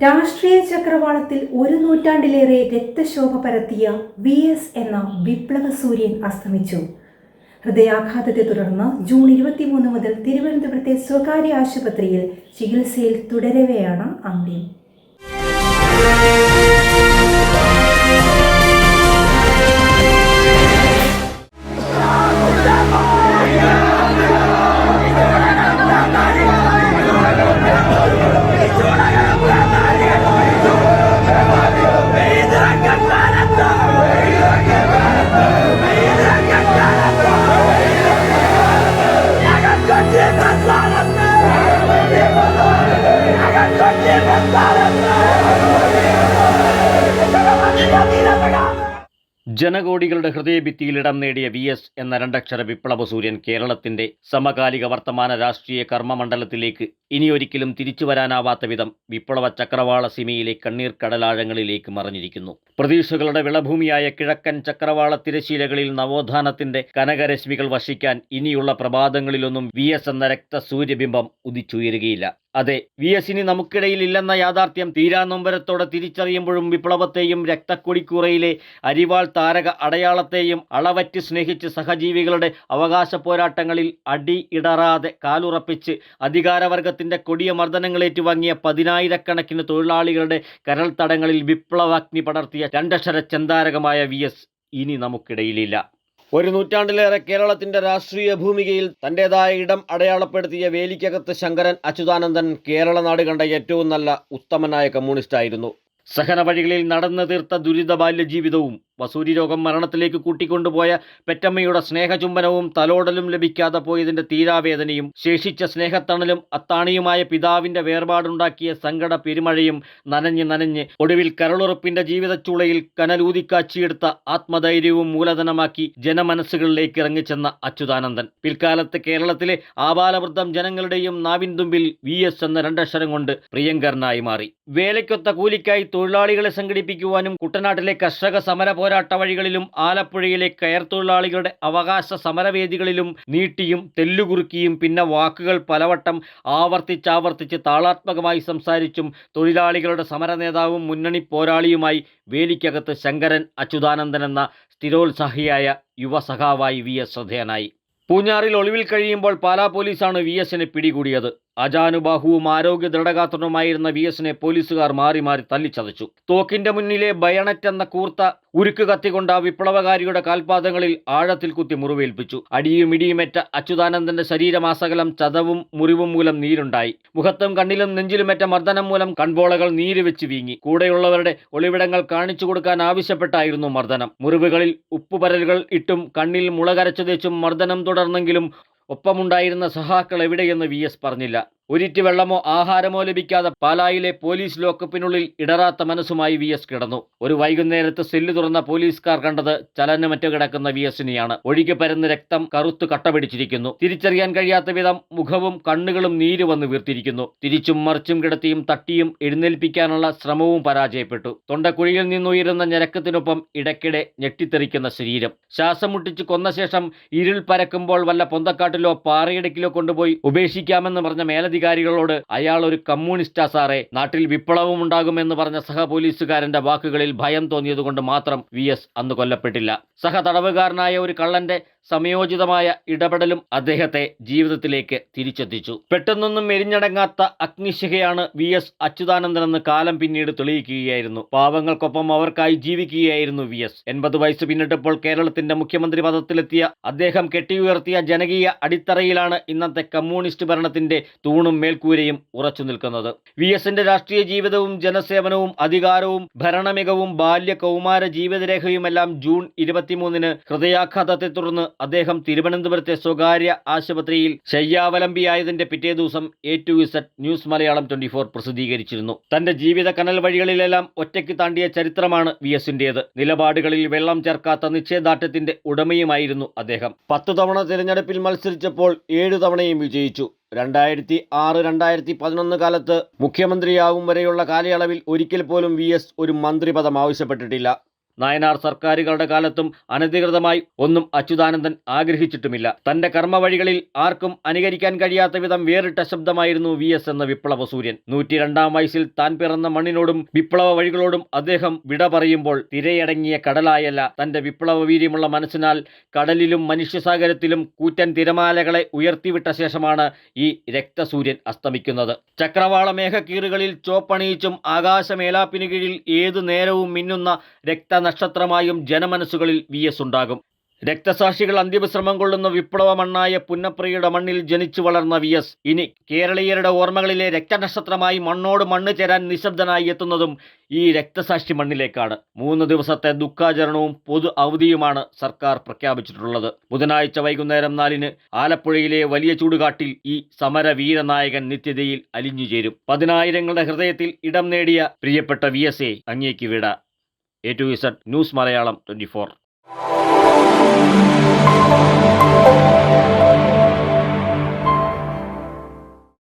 രാഷ്ട്രീയ ചക്രവാളത്തിൽ ഒരു നൂറ്റാണ്ടിലേറെ രക്തശോഭ പരത്തിയ V S എന്ന വിപ്ലവ സൂര്യൻ അസ്തമിച്ചു. ഹൃദയാഘാതത്തെ തുടർന്ന് ജൂൺ ഇരുപത്തിമൂന്ന് മുതൽ തിരുവനന്തപുരത്തെ സ്വകാര്യ ആശുപത്രിയിൽ ചികിത്സയിൽ തുടരവെയാണ് അന്ത്യം. ജനകോടികളുടെ ഹൃദയഭിത്തിയിൽ ഇടം നേടിയ വി എസ് എന്ന രണ്ടക്ഷര വിപ്ലവ സൂര്യൻ കേരളത്തിന്റെ സമകാലിക വർത്തമാന രാഷ്ട്രീയ കർമ്മമണ്ഡലത്തിലേക്ക് ഇനിയൊരിക്കലും തിരിച്ചു വരാനാവാത്ത വിധം വിപ്ലവ ചക്രവാള സിമയിലെ കണ്ണീർ കടലാഴങ്ങളിലേക്ക് മറഞ്ഞിരിക്കുന്നു. പ്രതീക്ഷകളുടെ വിളഭൂമിയായ കിഴക്കൻ ചക്രവാള തിരശീലകളിൽ നവോത്ഥാനത്തിന്റെ കനകരശ്മികൾ വശിക്കാൻ ഇനിയുള്ള പ്രഭാതങ്ങളിലൊന്നും വി എസ് എന്ന രക്തസൂര്യബിംബം ഉദിച്ചുയരുകയില്ല. അതെ വി എസിന് നമുക്കിടയിൽ ഇല്ലെന്ന യാഥാർത്ഥ്യം തീരാനൊമ്പരത്തോടെ തിരിച്ചറിയുമ്പോഴും വിപ്ലവത്തെയും രക്തക്കൊടിക്കൂറയിലെ അരിവാൾ താരക അടയാളത്തെയും അളവറ്റ് സ്നേഹിച്ച് സഹജീവികളുടെ അവകാശ പോരാട്ടങ്ങളിൽ അടി ഇടറാതെ കാലുറപ്പിച്ച് അധികാരവർഗത്തിന്റെ കൊടിയ മർദ്ദനങ്ങളേറ്റുവാങ്ങിയ പതിനായിരക്കണക്കിന് തൊഴിലാളികളുടെ കരൾ തടങ്ങളിൽ വിപ്ലവാഗ്നി പടർത്തിയ രണ്ടക്ഷര ചന്താരകമായ വി എസ് ഇനി നമുക്കിടയിലില്ല. ഒരു നൂറ്റാണ്ടിലേറെ കേരളത്തിന്റെ രാഷ്ട്രീയ ഭൂമികയിൽ തന്റേതായ ഇടം അടയാളപ്പെടുത്തിയ വേലിക്കകത്ത് ശങ്കരൻ അച്യുതാനന്ദൻ കേരള നാട് കണ്ട ഏറ്റവും നല്ല ഉത്തമനായ കമ്മ്യൂണിസ്റ്റായിരുന്നു. സഹന വഴികളിൽ നടന്നു തീർത്ത ദുരിത ബാല്യ ജീവിതവും വസൂരി രോഗം മരണത്തിലേക്ക് കൂട്ടിക്കൊണ്ടുപോയ പെറ്റമ്മയുടെ സ്നേഹചുംബനവും തലോടലും ലഭിക്കാതെ പോയതിന്റെ തീരാവേദനയും ശേഷിച്ച സ്നേഹത്തണലും അത്താണിയുമായ പിതാവിന്റെ വേർപാടുണ്ടാക്കിയ സങ്കട പെരുമഴയും നനഞ്ഞ് നനഞ്ഞ് ഒടുവിൽ കരളുറപ്പിന്റെ ജീവിതച്ചൂളയിൽ കനലൂതിക്കാച്ചിയെടുത്ത ആത്മധൈര്യവും മൂലധനമാക്കി ജനമനസ്സുകളിലേക്ക് ഇറങ്ങിച്ചെന്ന അച്യുതാനന്ദൻ. പിൽക്കാലത്ത് കേരളത്തിലെ ആബാലവൃദ്ധം ജനങ്ങളുടെയും നാവിൻതുമ്പിൽ വി എസ് എന്ന രണ്ടക്ഷരം കൊണ്ട് പ്രിയങ്കരനായി മാറി. വേലയ്ക്കൊത്ത കൂലിക്കായി തൊഴിലാളികളെ സംഘടിപ്പിക്കുവാനും കുട്ടനാട്ടിലെ കർഷക സമര പോരാട്ട വഴികളിലും ആലപ്പുഴയിലെ കയർ തൊഴിലാളികളുടെ അവകാശ സമരവേദികളിലും നീട്ടിയും തെല്ലുകുറുക്കിയും പിന്നെ വാക്കുകൾ പലവട്ടം ആവർത്തിച്ചാവർത്തിച്ച് താളാത്മകമായി സംസാരിച്ചും തൊഴിലാളികളുടെ സമര നേതാവും മുന്നണി പോരാളിയുമായി വേലിക്കകത്ത് ശങ്കരൻ അച്യുതാനന്ദൻ എന്ന സ്ഥിരോത്സാഹിയായ യുവസഖാവായി വി എസ് ശ്രദ്ധേയനായി. പൂഞ്ഞാറിൽ ഒളിവിൽ കഴിയുമ്പോൾ പാലാ പോലീസാണ് വി എസിനെ പിടികൂടിയത്. അജാനുബാഹുവും ആരോഗ്യ ദൃഢഗാത്രനുമായിരുന്ന വി എസിനെ പോലീസുകാർ മാറി മാറി തല്ലിച്ചതച്ചു. തോക്കിന്റെ മുന്നിലെ ബയണറ്റ് എന്ന കൂർത്ത ഉരുക്ക് കത്തികൊണ്ട് ആ വിപ്ലവകാരിയുടെ കാൽപാദങ്ങളിൽ ആഴത്തിൽ കുത്തി മുറിവേൽപ്പിച്ചു. അടിയും ഇടിയുമേറ്റ അച്യുതാനന്ദന്റെ ശരീരമാസകലം ചതവും മുറിവും മൂലം നീരുണ്ടായി. മുഖത്തും കണ്ണിലും നെഞ്ചിലുമേറ്റ മർദ്ദനം മൂലം കൺപോളകൾ നീര് വെച്ച് വീങ്ങി. കൂടെയുള്ളവരുടെ ഒളിവിടങ്ങൾ കാണിച്ചു കൊടുക്കാൻ ആവശ്യപ്പെട്ടായിരുന്നു മർദ്ദനം. മുറിവുകളിൽ ഉപ്പുപരലുകൾ ഇട്ടും കണ്ണിൽ മുളകരച്ചു തേച്ചും മർദ്ദനം തുടർന്നെങ്കിലും ഒപ്പമുണ്ടായിരുന്ന സഹാക്കൾ എവിടെയെന്ന് വി എസ് പറഞ്ഞില്ല ഒരിറ്റ് വെള്ളമോ ആഹാരമോ ലഭിക്കാതെ പാലായിലെ പോലീസ് ലോക്കപ്പിനുള്ളിൽ ഇടറാത്ത മനസ്സുമായി വി എസ് കിടന്നു. ഒരു വൈകുന്നേരത്ത് സെല്ല് തുറന്ന പോലീസുകാർ കണ്ടത് ചലനമറ്റ് കിടക്കുന്ന വി എസിനെയാണ്. ഒഴുകി പരന്ന് രക്തം കറുത്തു കട്ടപിടിച്ചിരിക്കുന്നു. തിരിച്ചറിയാൻ കഴിയാത്ത വിധം മുഖവും കണ്ണുകളും നീര് വന്ന് വീർത്തിരിക്കുന്നു. തിരിച്ചും മറിച്ചും കിടത്തിയും തട്ടിയും എഴുന്നേൽപ്പിക്കാനുള്ള ശ്രമവും പരാജയപ്പെട്ടു. തൊണ്ടക്കുഴിയിൽ നിന്നുയരുന്ന ഞരക്കത്തിനൊപ്പം ഇടയ്ക്കിടെ ഞെട്ടിത്തെറിക്കുന്ന ശരീരം. ശ്വാസം മുട്ടിച്ച് കൊന്ന ശേഷം ഇരുൾ പരക്കുമ്പോൾ വല്ല പൊന്തക്കാട്ടിലോ പാറയിടക്കിലോ കൊണ്ടുപോയി ഉപേക്ഷിക്കാമെന്ന് പറഞ്ഞ മേലധികാരികളോട് അയാൾ ഒരു കമ്മ്യൂണിസ്റ്റാ സാറേ നാട്ടിൽ വിപ്ലവം ഉണ്ടാകുമെന്ന് പറഞ്ഞ സഹ പോലീസുകാരന്റെ വാക്കുകളിൽ ഭയം തോന്നിയതുകൊണ്ട് മാത്രം വി അന്ന് കൊല്ലപ്പെട്ടില്ല. സഹ തടവുകാരനായ ഒരു കള്ളന്റെ സമയോചിതമായ ഇടപെടലും അദ്ദേഹത്തെ ജീവിതത്തിലേക്ക് തിരിച്ചെത്തിച്ചു. പെട്ടെന്നൊന്നും എരിഞ്ഞടങ്ങാത്ത അഗ്നിശിഖയാണ് വി എസ് അച്യുതാനന്ദനെന്ന് കാലം പിന്നീട് തെളിയിക്കുകയായിരുന്നു. പാവങ്ങൾക്കൊപ്പം അവർക്കായി ജീവിക്കുകയായിരുന്നു വി എസ്. എൺപത് വയസ്സ് പിന്നിട്ടപ്പോൾ കേരളത്തിന്റെ മുഖ്യമന്ത്രി പദത്തിലെത്തിയ അദ്ദേഹം കെട്ടിയുയർത്തിയ ജനകീയ അടിത്തറയിലാണ് ഇന്നത്തെ കമ്മ്യൂണിസ്റ്റ് ഭരണത്തിന്റെ തൂണും മേൽക്കൂരയും ഉറച്ചു നിൽക്കുന്നത്. വി എസിന്റെ രാഷ്ട്രീയ ജീവിതവും ജനസേവനവും അധികാരവും ഭരണമികവും ബാല്യ കൗമാര ജീവിതരേഖയുമെല്ലാം ജൂൺ ഇരുപത്തിമൂന്നിന് ഹൃദയാഘാതത്തെ തുടർന്ന് അദ്ദേഹം തിരുവനന്തപുരത്തെ സ്വകാര്യ ആശുപത്രിയിൽ ശയ്യാവലംബിയായതിന്റെ പിറ്റേ ദിവസം A to Z news Malayalam twenty four പ്രസിദ്ധീകരിച്ചിരുന്നു. തന്റെ ജീവിത കനൽ വഴികളിലെല്ലാം ഒറ്റയ്ക്ക് താണ്ടിയ ചരിത്രമാണ് വി എസിന്റേത്. നിലപാടുകളിൽ വെള്ളം ചേർക്കാത്ത നിശ്ചയദാർഢ്യത്തിന്റെ ഉടമയുമായിരുന്നു അദ്ദേഹം. പത്ത് തവണ തിരഞ്ഞെടുപ്പിൽ മത്സരിച്ചപ്പോൾ ഏഴു തവണയും വിജയിച്ചു. രണ്ടായിരത്തി ആറ് രണ്ടായിരത്തി പതിനൊന്ന് കാലത്ത് മുഖ്യമന്ത്രിയാവും വരെയുള്ള കാലയളവിൽ ഒരിക്കൽ പോലും വി എസ് ഒരു മന്ത്രിപദം ആവശ്യപ്പെട്ടിട്ടില്ല. നായനാർ സർക്കാരുകളുടെ കാലത്തും അനധികൃതമായി ഒന്നും അച്യുതാനന്ദൻ ആഗ്രഹിച്ചിട്ടുമില്ല. തന്റെ കർമ്മവഴികളിൽ ആർക്കും അനുകരിക്കാൻ കഴിയാത്ത വിധം വേറിട്ട ശബ്ദമായിരുന്നു വി എസ് എന്ന വിപ്ലവ സൂര്യൻ. നൂറ്റിരണ്ടാം വയസ്സിൽ താൻ പിറന്ന മണ്ണിനോടും വിപ്ലവ വഴികളോടും അദ്ദേഹം വിട പറയുമ്പോൾ തിരയടങ്ങിയ കടലായല്ല തന്റെ വിപ്ലവ വീര്യമുള്ള മനസ്സിനാൽ കടലിലും മനുഷ്യസാഗരത്തിലും കൂറ്റൻ തിരമാലകളെ ഉയർത്തിവിട്ട ശേഷമാണ് ഈ രക്തസൂര്യൻ അസ്തമിക്കുന്നത്. ചക്രവാള മേഘക്കീറുകളിൽ ചോപ്പണിയിച്ചും ആകാശമേലാപ്പിന് കീഴിൽ ഏതു നേരവും മിന്നുന്ന രക്തനക്ഷത്രമായും ജനമനസ്സുകളിൽ വി എസ് ഉണ്ടാകും. രക്തസാക്ഷികൾ അന്ത്യവിശ്രമം കൊള്ളുന്ന വിപ്ലവ മണ്ണായ പുന്നപ്രിയുടെ മണ്ണിൽ ജനിച്ചു വളർന്ന വി എസ് ഇനി കേരളീയരുടെ ഓർമ്മകളിലെ രക്തനക്ഷത്രമായി മണ്ണോട് മണ്ണ് ചേരാൻ നിശബ്ദനായി എത്തുന്നതും ഈ രക്തസാക്ഷി മണ്ണിലേക്കാണ്. മൂന്ന് ദിവസത്തെ ദുഃഖാചരണവും പൊതു അവധിയുമാണ് സർക്കാർ പ്രഖ്യാപിച്ചിട്ടുള്ളത്. ബുധനാഴ്ച വൈകുന്നേരം നാലിന് ആലപ്പുഴയിലെ വലിയ ചൂടുകാട്ടിൽ ഈ സമര വീരനായകൻ നിത്യതയിൽ അലിഞ്ഞുചേരും. പതിനായിരങ്ങളുടെ ഹൃദയത്തിൽ ഇടം നേടിയ പ്രിയപ്പെട്ട വി എസ് എ അങ്ങേക്ക് വിട. A to Z news Malayalam twenty four